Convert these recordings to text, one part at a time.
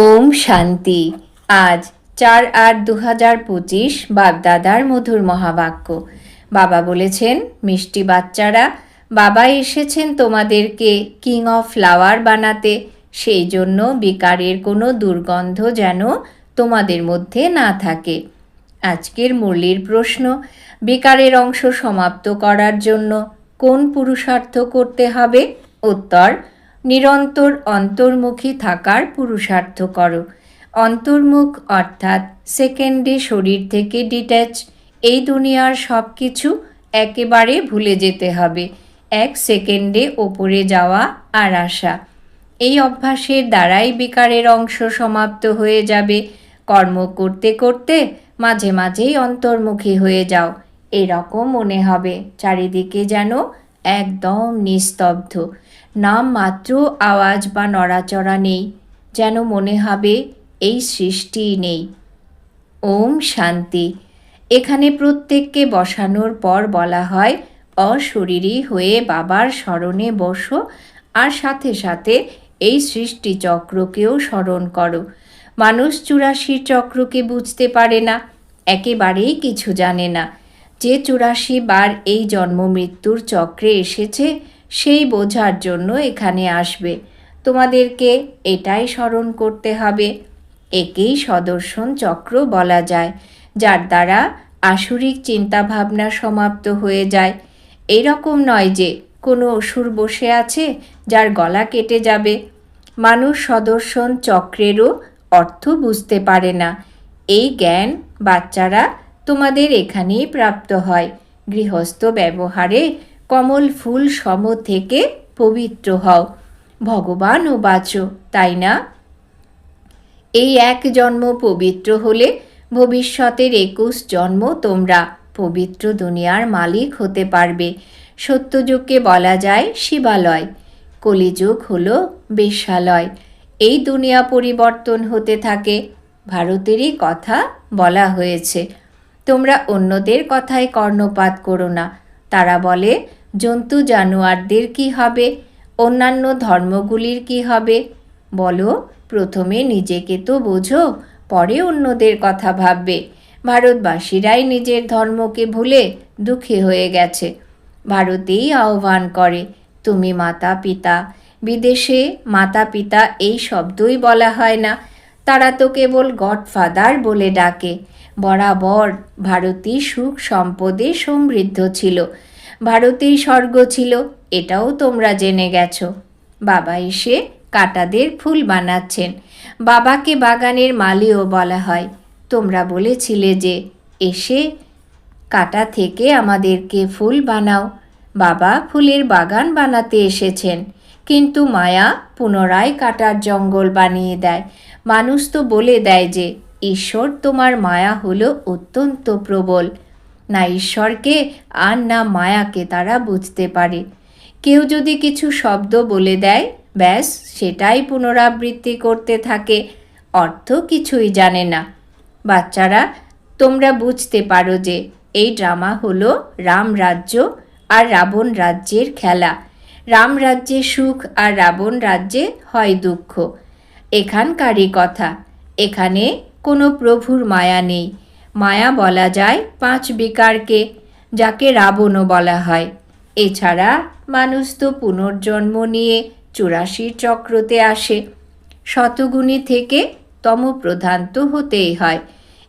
ওম শান্তি। আজ চার আট দু হাজার পঁচিশ বাপদাদার মধুর মহাবাক্য। বাবা বলেছেন, মিষ্টি বাচ্চারা, বাবা এসেছেন তোমাদেরকে কিং অফ ফ্লাওয়ার বানাতে। সেই জন্য বিকারের কোনো দুর্গন্ধ যেন তোমাদের মধ্যে না থাকে। আজকের মুরলির প্রশ্ন, বিকারের অংশ সমাপ্ত করার জন্য কোন পুরুষার্থ করতে হবে? উত্তর নিরন্তর অন্তর্মুখী থাকার পুরুষার্থ করো। অন্তর্মুখ অর্থাৎ সেকেন্ডে শরীর থেকে ডিট্যাচ। এই দুনিয়ার সব কিছু একেবারে ভুলে যেতে হবে। এক সেকেন্ডে ওপরে যাওয়া আর আসা। এই অভ্যাসের দ্বারাই বিকারের অংশ সমাপ্ত হয়ে যাবে। কর্ম করতে করতে মাঝে মাঝেই অন্তর্মুখী হয়ে যাও। এরকম মনে হবে, চারিদিকে যেন একদম নিস্তব্ধ। নাম মাত্র আওয়াজ বা নড়াচড়া নেই, যেন মনে হবে এই সৃষ্টিই নেই। ওম শান্তি। এখানে প্রত্যেককে বসানোর পর বলা হয়, অশরীরী হয়ে বাবার স্মরণে বসো আর সাথে সাথে এই সৃষ্টি চক্রকেও স্মরণ করো। মানুষ চুরাশির চক্রকে বুঝতে পারে না, একেবারেই কিছু জানে না। যে চুরাশি বার এই জন্ম মৃত্যুর চক্রে এসেছে সেই বোঝার জন্য এখানে আসবে। তোমাদেরকে এটাই স্মরণ করতে হবে। একেই সদর্শন চক্র বলা যায়, যার দ্বারা আসরিক চিন্তাভাবনা সমাপ্ত হয়ে যায়। এরকম নয় যে কোনো অসুর বসে আছে যার গলা কেটে যাবে। মানুষ সদর্শন চক্রেরও অর্থ বুঝতে পারে না। এই জ্ঞান বাচ্চারা তোমাদের এখানেই প্রাপ্ত হয়। গৃহস্থ ব্যবহারে কমল ফুল সম থেকে পবিত্র হও। ভগবান ও বাঁচো, তাই না? এই এক জন্ম পবিত্র হলে ভবিষ্যতের একুশ জন্ম তোমরা পবিত্র দুনিয়ার মালিক হতে পারবে। সত্যযুগকে বলা যায় শিবালয়, কলিযুগ হল বেশ্যালয় এই দুনিয়া পরিবর্তন হতে থাকে, ভারতেরই কথা বলা হয়েছে। তোমরা অন্যদের কথায় কর্ণপাত করো না, তারা বলে জন্তু জানোয়ারদের কি হবে? অন্যান্য ধর্মগুলির কি হবে? বলো, প্রথমে নিজেকে তো বোঝো, পরে অন্যদের কথা ভাববে। ভারতবাসীরাই নিজের ধর্মকে ভুলে দুঃখী হয়ে গেছে। ভারতেই আহ্বান করে, তুমি মাতা পিতা বিদেশে মাতা পিতা এই শব্দই বলা হয় না। তারা তো কেবল গডফাদার বলে ডাকে। বরাবর ভারতী সুখ সম্পদে সমৃদ্ধ ছিল। ভারতেই স্বর্গ ছিল, এটাও তোমরা জেনে গেছো। বাবা এসে কাটাদের ফুল বানাচ্ছেন, বাবাকে বাগানের মালিও বলা হয়। তোমরা বলেছিলে যে, এসে কাটা থেকে আমাদেরকে ফুল বানাও। বাবা ফুলের বাগান বানাতে এসেছেন, কিন্তু মায়া পুনরায় কাটার জঙ্গল বানিয়ে দেয়। মানুষ তো বলে দেয় যে, ঈশ্বর তোমার মায়া হলো অত্যন্ত প্রবল। না ঈশ্বরকে আর না মায়াকে তারা বুঝতে পারে। কেউ যদি কিছু শব্দ বলে দেয়, ব্যাস, সেটাই পুনরাবৃত্তি করতে থাকে। অর্থ কিছুই জানে না। বাচ্চারা, তোমরা বুঝতে পারো যে এই ড্রামা হলো রাম রাজ্য আর রাবণ রাজ্যের খেলা। রাম রাজ্যে সুখ আর রাবণ রাজ্যে হয় দুঃখ। এখানকারই কথা। এখানে কোনো প্রভুর মায়া নেই। মায়া বলা যায় পাঁচ বিকারকে, যাকে রাবণও বলা হয়। এছাড়া মানুষ তো পুনর্জন্ম নিয়ে চুরাশির চক্রতে আসে। শতগুণী থেকে তমপ্রধান তো হতেই হয়।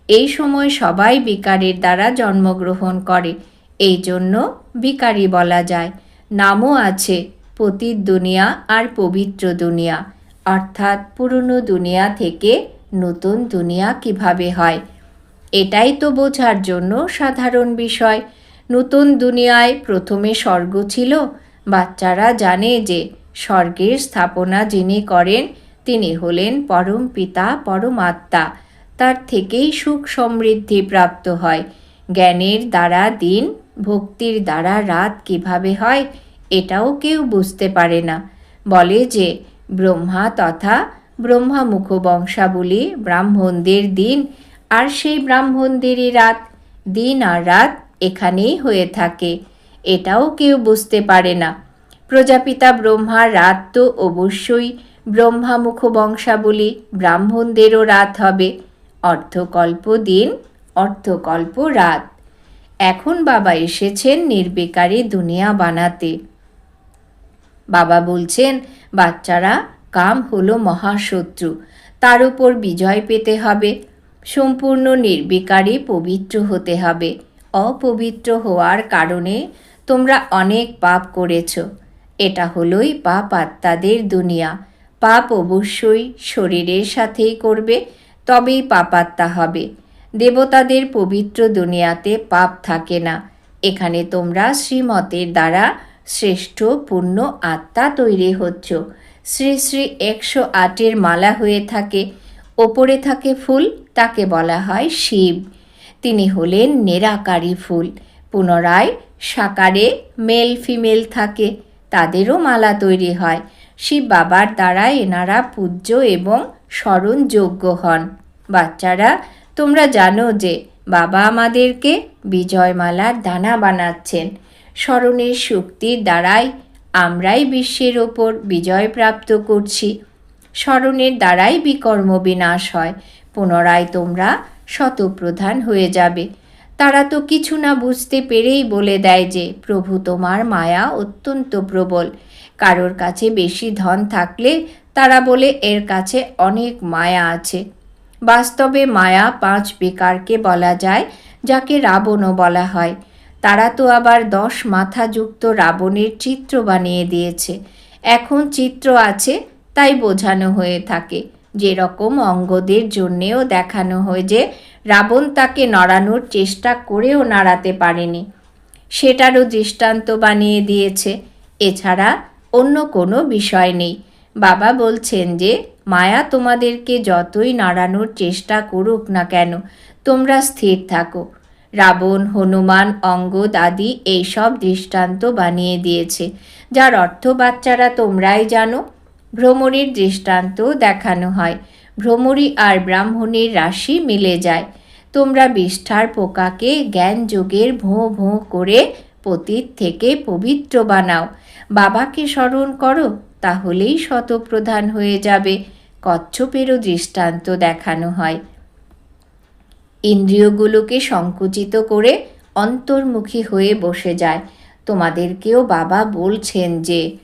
এই সময় সবাই বিকারের দ্বারা জন্মগ্রহণ করে। এই জন্য বিকারী বলা যায়। নামও আছে, পতিত দুনিয়া আর পবিত্র দুনিয়া। অর্থাৎ পুরনো দুনিয়া থেকে নতুন দুনিয়া কীভাবে হয়? এটাই তো বোঝার জন্য সাধারণ বিষয়। নতুন দুনিয়ায় প্রথমে স্বর্গ ছিল। বাচ্চারা জানে যে স্বর্গের স্থাপনা যিনি করেন, তিনি হলেন পরম পিতা পরমাত্মা তার থেকেই সুখ সমৃদ্ধি প্রাপ্ত হয়। জ্ঞানের দ্বারা দিন, ভক্তির দ্বারা রাত কীভাবে হয়, এটাও কেউ বুঝতে পারে না। বলে যে, ব্রহ্মা তথা ব্রহ্মা মুখবংশাবলী ব্রাহ্মণদের দিন আর সেই ব্রাহ্মণদেরই রাত, দিন আর রাত এখানেই হয়ে থাকে। এটাও কেউ বুঝতে পারে না। প্রজাপিতা ব্রহ্মার রাত তো অবশ্যই ব্রহ্মামুখ বংশাবলী ব্রাহ্মণদেরও রাত হবে। অর্ধকল্প দিন, অর্ধকল্প রাত। এখন বাবা এসেছেন নির্বিকারী দুনিয়া বানাতে। বাবা বলছেন, বাচ্চারা, কাম হলো মহাশত্রু। তার উপর বিজয় পেতে হবে। সম্পূর্ণ নির্বিকারী পবিত্র হতে হবে। অপবিত্র হওয়ার কারণে তোমরা অনেক পাপ করেছ। এটা হলোই পাপ আত্মাদের দুনিয়া। পাপ অবশ্যই শরীরের সাথেই করবে, তবেই পাপাত্মা হবে। দেবতাদের পবিত্র দুনিয়াতে পাপ থাকে না। এখানে তোমরা শ্রীমতের দ্বারা শ্রেষ্ঠ পূর্ণ আত্মা তৈরি হচ্ছ। শ্রী শ্রী একশো আটের মালা হয়ে থাকে ওপরে থাকে ফুল, তাকে বলা হয় শিব। তিনি হলেন নেরাকারী ফুল। পুনরায় সাকারে মেল ফিমেল থাকে, তাদেরও মালা তৈরি হয়। শিব বাবার দ্বারা এনারা পূজ্য এবং স্মরণযোগ্য হন। বাচ্চারা, তোমরা জানো যে বাবা আমাদেরকে বিজয়মালার দানা বানাচ্ছেন। স্মরণের শক্তির দ্বারাই আমরাই বিশ্বের ওপর বিজয় প্রাপ্ত করছি। স্মরণের দ্বারাই বিকর্ম বিনাশ হয়। পুনরায় তোমরা শতপ্রধান হয়ে যাবে। তারা তো কিছু না বুঝতে পেরেই বলে দেয় যে, প্রভু তোমার মায়া অত্যন্ত প্রবল। কারোর কাছে বেশি ধন থাকলে তারা বলে, এর কাছে অনেক মায়া আছে। বাস্তবে মায়া পাঁচ বেকারকে বলা যায়, যাকে রাবণও বলা হয়। তারা তো আবার দশ মাথাযুক্ত রাবণের চিত্র বানিয়ে দিয়েছে। এখন চিত্র আছে তাই বোঝানো হয়ে থাকে। যেরকম অঙ্গদের জন্যেও দেখানো হয় যে, রাবণ তাকে নড়ানোর চেষ্টা করেও নাড়াতে পারেনি। সেটারও দৃষ্টান্ত বানিয়ে দিয়েছে। এছাড়া অন্য কোনো বিষয় নেই। বাবা বলছেন যে, মায়া তোমাদেরকে যতই নাড়ানোর চেষ্টা করুক না কেন, তোমরা স্থির থাকো। রাবণ, হনুমান, অঙ্গদ আদি এইসব দৃষ্টান্ত বানিয়ে দিয়েছে। যার অর্থ বাচ্চারা তোমরাই জানো। ভ্রমরীর দৃষ্টান্ত দেখানো হয়। ভ্রমরী আর ব্রাহ্মণের রাশি মিলে যায়। তোমরা বিষ্ঠার পোকাকে জ্ঞান যোগের ভোঁ ভোঁ করে পতীত থেকে পবিত্র বানাও। বাবাকে স্মরণ করো, তাহলেই শতপ্রধান হয়ে যাবে। কচ্ছপেরও দৃষ্টান্ত দেখানো হয়। ইন্দ্রিয়গুলোকে সংকুচিত করে অন্তর্মুখী হয়ে বসে যায়। তোমাদেরকেও বাবা বলছেন যে,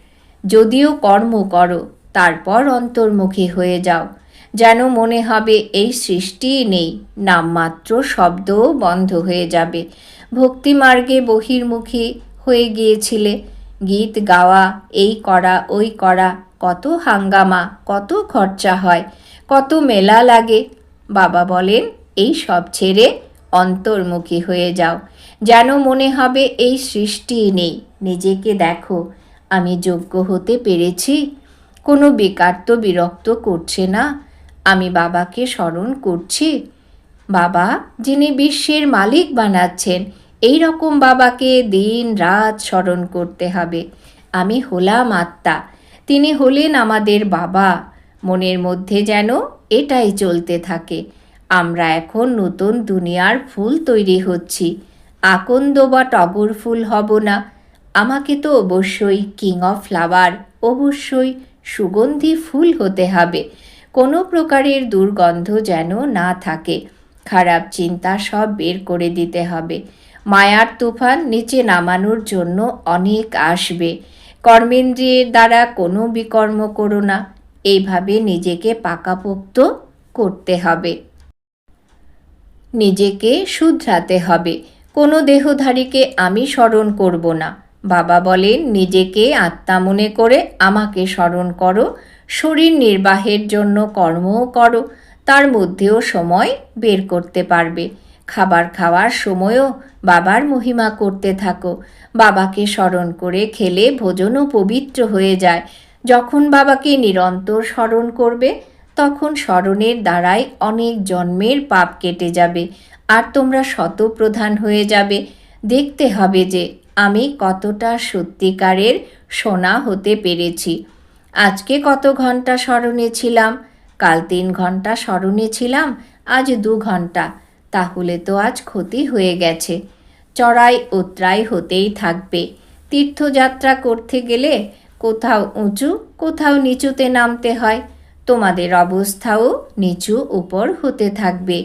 যদিও কর্ম করো তারপর অন্তর্মুখী হয়ে যাও। যেন মনে হবে এই সৃষ্টিই নেই, নামমাত্র শব্দও বন্ধ হয়ে যাবে। ভক্তিমার্গে বহির্মুখী হয়ে গিয়েছিলে। গীত গাওয়া, এই করা, ওই করা, কত হাঙ্গামা, কত খরচা হয়, কত মেলা লাগে। বাবা বলেন, এই সব ছেড়ে অন্তর্মুখী হয়ে যাও। যেন মনে হবে এই সৃষ্টি নেই। নিজেকে দেখো, আমি যোগ্য হতে পেরেছি। কোনো বেকার তো বিরক্ত করছে না। আমি বাবাকে স্মরণ করছি। বাবা, যিনি বিশ্বের মালিক বানাচ্ছেন, এই রকম বাবাকে দিন রাত স্মরণ করতে হবে। আমি হলাম আত্মা, তিনি হলেন আমাদের বাবা। মনের মধ্যে যেন এটাই চলতে থাকে। আমরা এখন নতুন দুনিয়ার ফুল তৈরি হচ্ছি। আকন্দ বা টগর ফুল হব না। আমাকে তো অবশ্যই কিং অফ ফ্লাওয়ার অবশ্যই সুগন্ধি ফুল হতে হবে। কোনো প্রকারের দুর্গন্ধ যেন না থাকে। খারাপ চিন্তা সব বের করে দিতে হবে। মায়ার তুফান নিচে নামানোর জন্য অনেক আসবে। কর্মেন্দ্রিয়ের দ্বারা কোনো বিকর্ম করো না। এইভাবে নিজেকে পাকাপোক্ত করতে হবে। নিজেকে শুধরাতে হবে। কোনো দেহধারীকে আমি স্মরণ করব না। বাবা বলেন, নিজেকে আত্মা মনে করে আমাকে স্মরণ করো। শরীর নির্বাহের জন্য কর্মও করো। তার মধ্যেও সময় বের করতে পারবে। খাবার খাওয়ার সময়ও বাবার মহিমা করতে থাকো। বাবাকে স্মরণ করে খেলে ভোজনও পবিত্র হয়ে যায়। যখন বাবাকে নিরন্তর স্মরণ করবে, তখন স্মরণের দ্বারাই অনেক জন্মের পাপ কেটে যাবে। আর তোমরা শতপ্রধান হয়ে যাবে। দেখতে হবে যে আমি কতটা সত্যিকারের সোনা হতে পেরেছি। আজকে কত ঘণ্টা স্মরণে ছিলাম? কাল তিন ঘণ্টা স্মরণে ছিলাম, আজ দু ঘণ্টা। তাহলে তো আজ ক্ষতি হয়ে গেছে। চড়াই উতরাই হতেই থাকবে। তীর্থযাত্রা করতে গেলে কোথাও উঁচু, কোথাও নিচুতে নামতে হয়। তোমাদের অবস্থাও নিচু উপর হতে থাকবে।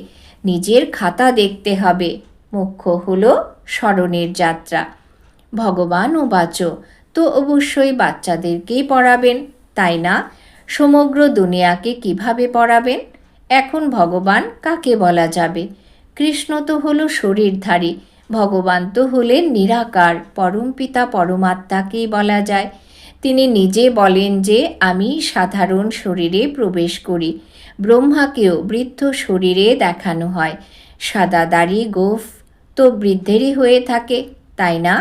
নিজের খাতা দেখতে হবে। মুখ্য হলো স্মরণের যাত্রা। ভগবান ও বাচো। তো অবশ্যই বাচ্চাদেরকেই পড়াবেন, তাই না? সমগ্র দুনিয়াকে কীভাবে পড়াবেন? এখন ভগবান কাকে বলা যাবে? কৃষ্ণ তো হলো শরীরধারী, ভগবান তো হলেন নিরাকার পরমপিতা পরমাত্মাকেই বলা যায়। তিনি নিজে বলেন যে, আমি সাধারণ শরীরে প্রবেশ করি, ব্রহ্মাকেও বৃদ্ধ শরীরে দেখানো হয়। সাদা দাড়ি গোফ তো বৃদ্ধেরই হয়ে থাকে, তাই না?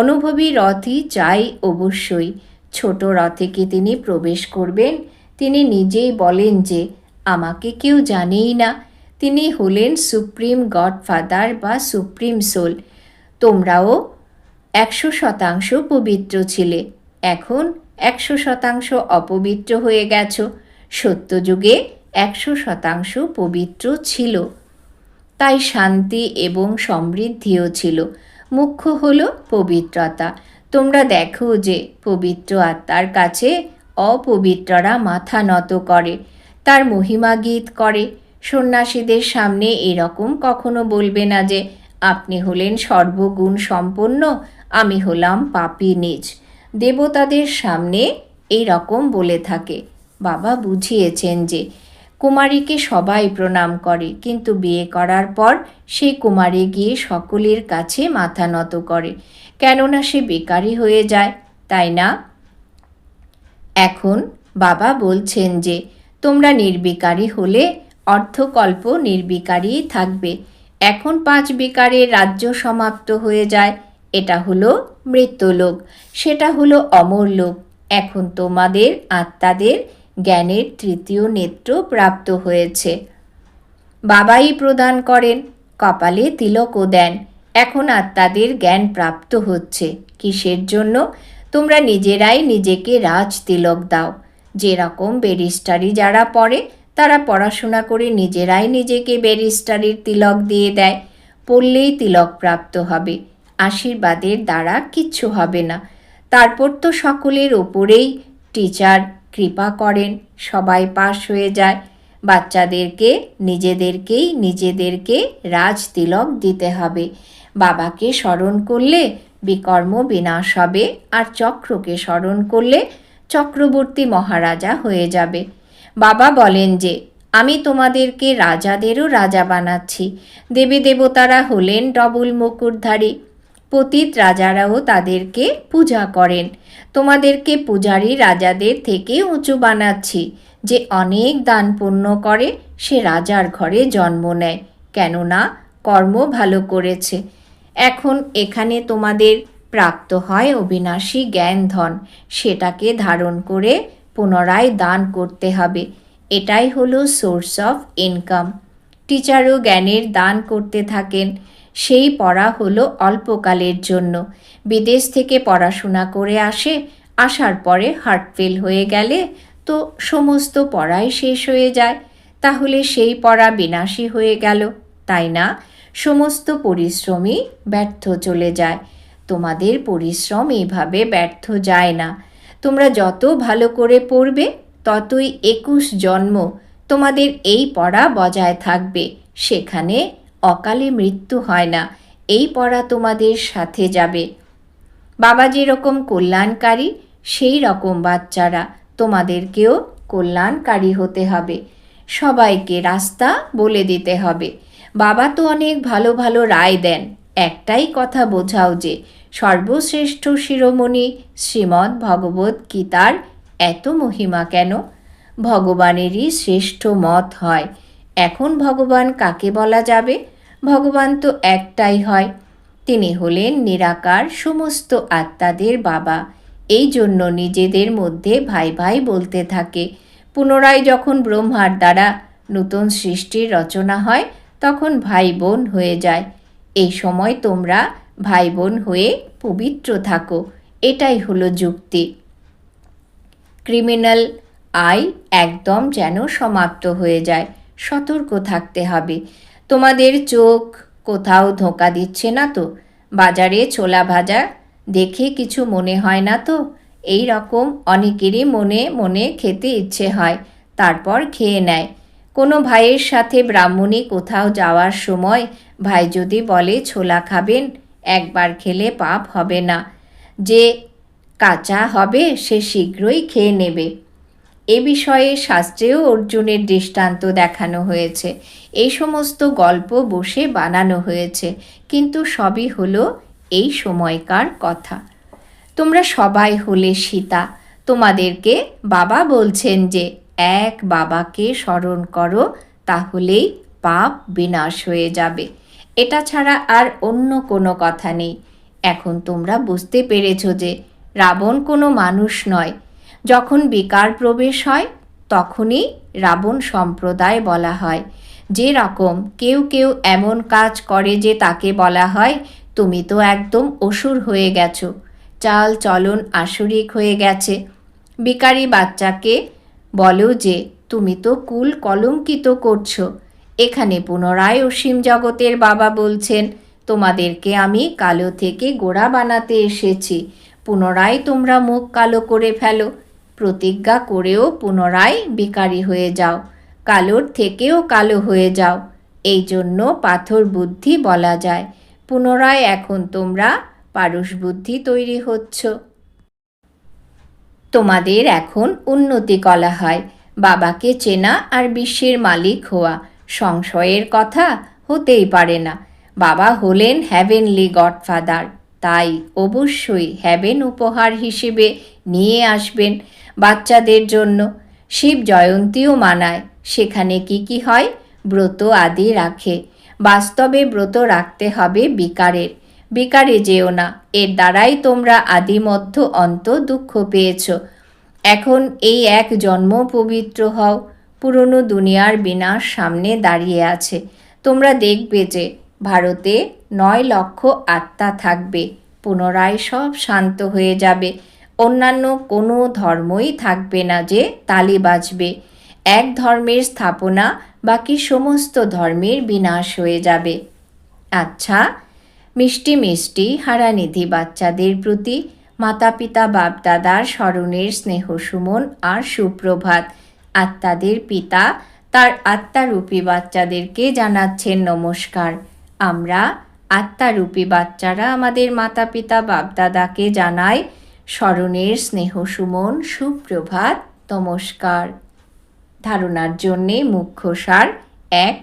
অনুভবী রথই চাই অবশ্যই। ছোট রথে কি তিনি প্রবেশ করবেন? তিনি নিজেই বলেন যে, আমাকে কেউ জানেই না। তিনি হলেন সুপ্রিম গডফাদার বা সুপ্রিম সোল। তোমরাও একশো শতাংশ পবিত্র ছিলে। এখন একশো শতাংশ অপবিত্র হয়ে গেছো। সত্যযুগে একশো শতাংশ পবিত্র ছিল। তাই শান্তি এবং সমৃদ্ধিও ছিল। মুখ্য হল পবিত্রতা। তোমরা দেখো যে পবিত্র আত্মার কাছে অপবিত্ররা মাথা নত করে, তার মহিমা গীত করে। সন্ন্যাসীদের সামনে এরকম কখনো বলবে না যে, আপনি হলেন সর্বগুণ সম্পন্ন, আমি হলাম পাপী নিজ। দেবতাদের সামনে এই রকম বলে থাকে। বাবা বুঝিয়েছেন যে কুমারীকে সবাই প্রণাম করে, কিন্তু বিয়ে করার পর সেই কুমারী গিয়ে সকলের কাছে মাথা নত করে। কেননা সে বেকারি হয়ে যায়, তাই না? এখন বাবা বলছেন যে, তোমরা নির্বিকারী হলে অর্থকল্প নির্বিকারই থাকবে। এখন পাঁচ বিকারের রাজ্য সমাপ্ত হয়ে যায়, এটা হলো মৃত্যুলোক, সেটা হলো অমর লোক এখন তোমাদের, আত্মাদের জ্ঞানের তৃতীয় নেত্র প্রাপ্ত হয়েছে। বাবাই প্রদান করেন, কপালে তিলকও দেন। এখন আত্মাদের জ্ঞান প্রাপ্ত হচ্ছে। কিসের জন্য? তোমরা নিজেরাই নিজেকে রাজ তিলক দাও। যেরকম ব্যারিস্টারি যারা পড়ে, তারা পড়াশোনা করে নিজেরাই নিজেকে ব্যারিস্টারির তিলক দিয়ে দেয়। পড়লেই তিলক প্রাপ্ত হবে। আশীর্বাদের দ্বারা কিচ্ছু হবে না। তারপর তো সকলের ওপরেই টিচার কৃপা করেন, সবাই পাশ হয়ে যায়। বাচ্চাদেরকে, নিজেদেরকেই, নিজেদেরকে রাজ তিলক দিতে হবে। বাবাকে স্মরণ করলে বিকর্ম বিনাশ হবে আর চক্রকে স্মরণ করলে চক্রবর্তী মহারাজা হয়ে যাবে। বাবা বলেন যে, আমি তোমাদেরকে রাজাদেরও রাজা বানাচ্ছি। দেবী দেবতারা হলেন ডবল মুকুটধারী। পতিত রাজারাও তাদেরকে পূজা করেন। তোমাদেরকে পূজারী রাজাদের থেকে উঁচু বানাচ্ছি, যে অনেক দান পুণ্য করে, সে রাজার ঘরে জন্ম নেয়। কেননা, কর্ম ভালো করেছে। এখন এখানে তোমাদের প্রাপ্ত হয় অবিনাশী জ্ঞান ধন। সেটাকে ধারণ করে পুনরায় দান করতে হবে। এটাই হলো সোর্স অফ ইনকাম টিচারও জ্ঞানের দান করতে থাকেন। সেই পড়া হলো অল্পকালের জন্য। বিদেশ থেকে পড়াশোনা করে আসে, আসার পরে হার্ট ফেল হয়ে গেলে তো সমস্ত পড়াই শেষ হয়ে যায়। তাহলে সেই পড়া বিনাশী হয়ে গেল, তাই না? সমস্ত পরিশ্রমই ব্যর্থ চলে যায়। তোমাদের পরিশ্রম এইভাবে ব্যর্থ যায় না। তোমরা যত ভালো করে পড়বে, ততই একুশ জন্ম তোমাদের এই পড়া বজায় থাকবে। সেখানে অকালে মৃত্যু হয় না, এই পড়া তোমাদের সাথে যাবে। বাবা যেরকম কল্যাণকারী, সেই রকম বাচ্চারা তোমাদেরকেও কল্যাণকারী হতে হবে। সবাইকে রাস্তা বলে দিতে হবে। বাবা তো অনেক ভালো ভালো রায় দেন। একটাই কথা বোঝাও যে, সর্বশ্রেষ্ঠ শিরোমণি শ্রীমদ্ ভগবত গীতার এত মহিমা কেন? ভগবানেরই শ্রেষ্ঠ মত হয়। এখন ভগবান কাকে বলা যাবে? ভগবান তো একটাই হয়। তিনি হলেন নিরাকার সমস্ত আত্মাদের বাবা। এই জন্য নিজেদের মধ্যে ভাই ভাই বলতে থাকে। পুনরায় যখন ব্রহ্মার দ্বারা নতুন সৃষ্টির রচনা হয়, তখন ভাই বোন হয়ে যায়। এই সময় তোমরা ভাই বোন হয়ে পবিত্র থাকো। এটাই হলো যুক্তি। ক্রিমিনাল আই একদম যেন সমাপ্ত হয়ে যায়। সতর্ক থাকতে হবে। তোমাদের চোখ কোথাও ধোঁকা দিচ্ছে না তো? বাজারে ছোলা ভাজা দেখে কিছু মনে হয় না তো? এই রকম অনেকেরই মনে মনে খেতে ইচ্ছে হয়, তারপর খেয়ে নেয়। কোনো ভাইয়ের সাথে ব্রাহ্মণী কোথাও যাওয়ার সময় ভাই যদি বলে, ছোলা খাবেন, একবার খেলে পাপ হবে না। যে কাঁচা হবে, সে শীঘ্রই খেয়ে নেবে। এ বিষয়ে শাস্ত্রেও অর্জুনের দৃষ্টান্ত দেখানো হয়েছে। এই সমস্ত গল্প বসে বানানো হয়েছে, কিন্তু সবই হলো এই সময়কার কথা। তোমরা সবাই হলে সীতা, তোমাদেরকে বাবা বলছেন যে, এক বাবাকে স্মরণ করো, তাহলেই পাপ বিনাশ হয়ে যাবে। এটা ছাড়া আর অন্য কোনো কথা নেই। এখন তোমরা বুঝতে পেরেছ যে, রাবণ কোনো মানুষ নয় যখন বিকার প্রবেশ হয়, তখনই রাবণ সম্প্রদায় বলা হয়। যে রকম কেউ কেউ এমন কাজ করে যে তাকে বলা হয়, তুমি তো একদম অসুর হয়ে গেছো। চাল, চলন, আসরিক হয়ে গেছে। বিকারি বাচ্চাকে বলো যে, তুমি তো কুল কলঙ্কিত করছ। এখানে পুনরায় অসীম জগতের বাবা বলছেন, তোমাদেরকে আমি কালো থেকে গোড়া বানাতে এসেছি। পুনরায় তোমরা মুখ কালো করে ফেলো। প্রতিজ্ঞা করেও পুনরায় বিকারী হয়ে যাও, কালোর থেকেও কালো হয়ে যাও। এই জন্য পাথর বুদ্ধি বলা যায়, পুনরায় এখন তোমরা পারস বুদ্ধি তৈরি হচ্ছ। তোমাদের এখন উন্নতি কলা হয়, বাবাকে চেনা আর বিশ্বের মালিক হওয়া সংশয়ের কথা হতেই পারে না। বাবা হলেন হ্যাভেনলি গডফাদার তাই অবশ্যই হ্যাভেন উপহার হিসেবে নিয়ে আসবেন। বাচ্চাদের জন্য। শিব জয়ন্তীও মানায়। সেখানে কি কি হয়? ব্রত আদি রাখে। বাস্তবে ব্রত রাখতে হবে বিকারের। বিকারে যেও না। এর দ্বারাই তোমরা আদিমধ্য অন্ত দুঃখ পেয়েছ। এখন এই এক জন্ম পবিত্র হও। পুরনো দুনিয়ার বিনাশ সামনে দাঁড়িয়ে আছে। তোমরা দেখবে যে ভারতে নয় লক্ষ আত্মা থাকবে। পুনরায় সব শান্ত হয়ে যাবে। অন্যান্য কোনো ধর্মই থাকবে না যে তালি বাজবে। এক ধর্মের স্থাপনা, বাকি সমস্ত ধর্মের বিনাশ হয়ে যাবে। আচ্ছা মিষ্টি মিষ্টি হারানিধি বাচ্চাদের প্রতি মাতা পিতা বাপদাদার স্মরণের স্নেহ সুমন আর সুপ্রভাত। আত্মাদের পিতা, তার আত্মারূপী বাচ্চাদেরকে জানাচ্ছেন নমস্কার। আমরা আত্মারূপী বাচ্চারা আমাদের মাতা পিতা বাপদাদাকে জানাই স্মরণের স্নেহ সুমন, সুপ্রভাত, নমস্কার। ধারণার জন্যে মুখ্য সার এক,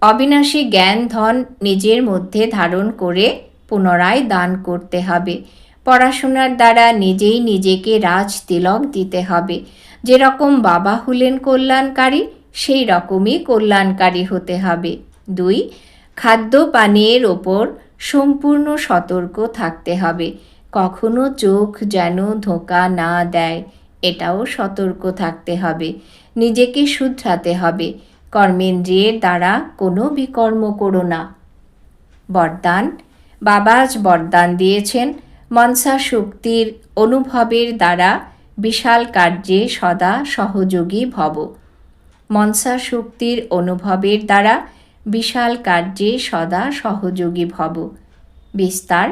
অবিনাশী জ্ঞান, ধন নিজের মধ্যে ধারণ করে পুনরায় দান করতে হবে। পড়াশোনার দ্বারা নিজেই নিজেকে রাজ তিলক দিতে হবে। যেরকম বাবা হলেন কল্যাণকারী, সেই রকমই কল্যাণকারী হতে হবে। দুই, খাদ্য পানীয়ের ওপর সম্পূর্ণ সতর্ক থাকতে হবে। কখনো চোখ যেন ধোকা না দেয়, এটাও সতর্ক থাকতে হবে। নিজেকে শুধরাতে হবে। কর্মেন্দ্রিয়ের দ্বারা কোনো বিকর্ম করো না। বরদান। বাবা আজ বরদান দিয়েছেন। মনসা শক্তির অনুভবের দ্বারা বিশাল কার্যে সদা সহযোগী ভব। মনসা শক্তির অনুভবের দ্বারা বিশাল কার্যে সদা সহযোগী ভব। বিস্তার।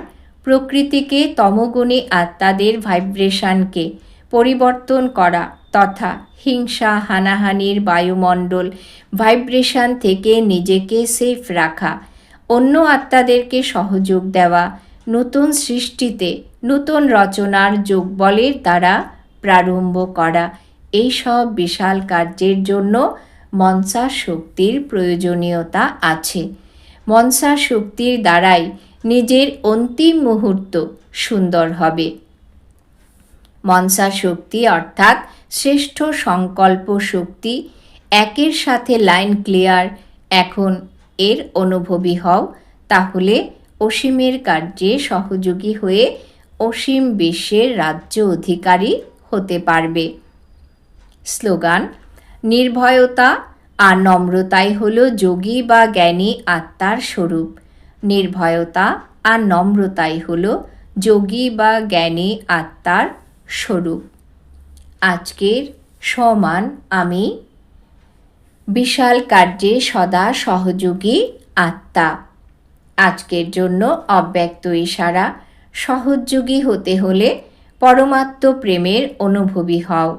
প্রকৃতিকে তমগুণী আত্মাদের ভাইব্রেশনকে পরিবর্তন করা তথা হিংসা, হানাহানির বায়ুমণ্ডল, ভাইব্রেশন থেকে নিজেকে সেফ রাখা, অন্য আত্মাদেরকে সহযোগ দেওয়া, নতুন সৃষ্টিতে নতুন রচনার যোগবলের দ্বারা প্রারম্ভ করা, এই সব বিশাল কার্যের জন্য মনসা শক্তির প্রয়োজনীয়তা আছে। মনসা শক্তির দ্বারাই নিজের অন্তিম মুহূর্ত সুন্দর হবে। মনসা শক্তি অর্থাৎ শ্রেষ্ঠ সংকল্প শক্তি একের সাথে লাইন ক্লিয়ার এখন এর অনুভবী হও, তাহলে অসীমের কার্যে সহযোগী হয়ে অসীম বিশ্বের রাজ্য অধিকারী হতে পারবে। স্লোগান, নির্ভয়তা আর নম্রতাই হল যোগী বা জ্ঞানী আত্মার স্বরূপ। নির্ভয়তা আর নম্রতাই হল যোগী বা জ্ঞানী আত্মার স্বরূপ। আজকের সমান আমি বিশাল কার্যে সদা সহযোগী আত্মা। আজকের জন্য অব্যক্ত ইশারা, সহযোগী হতে হলে পরমাত্ম প্রেমের অনুভবী হও।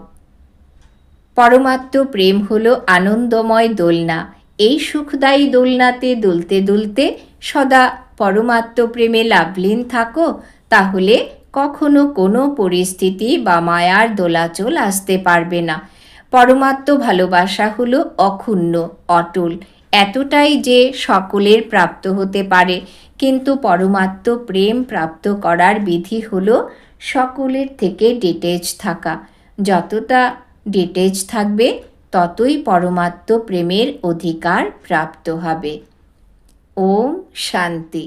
পরমাত্ম প্রেম হলো আনন্দময় দোলনা। এই সুখদায়ী দোলনাতে দুলতে দুলতে সদা পরমাত্ম প্রেমে লাভলীন থাকো, তাহলে কখনো কোনো পরিস্থিতি বা মায়ার দোলাচল আসতে পারবে না। পরমাত্ম ভালোবাসা হলো অক্ষুণ্ণ অটল, এতটাই যে সকলের প্রাপ্ত হতে পারে। কিন্তু পরমাত্ম প্রেম প্রাপ্ত করার বিধি হলো সকলের থেকে ডিটেচ থাকা। যতটা ডিটেচ থাকবে, ততই পরমাত্ম প্রেমের অধিকার প্রাপ্ত হবে। ওম শান্তি